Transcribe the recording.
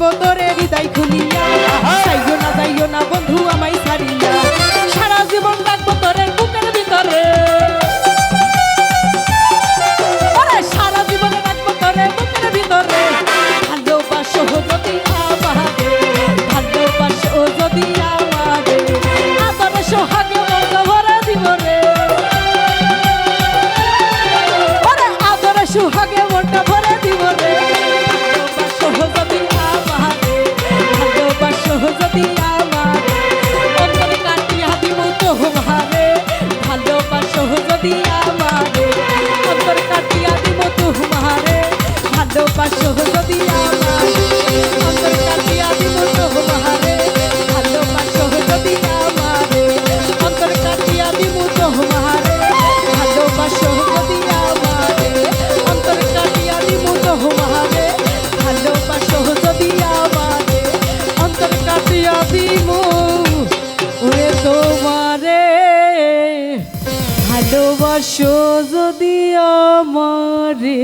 দেব ভালোবাসো যদি আমারে।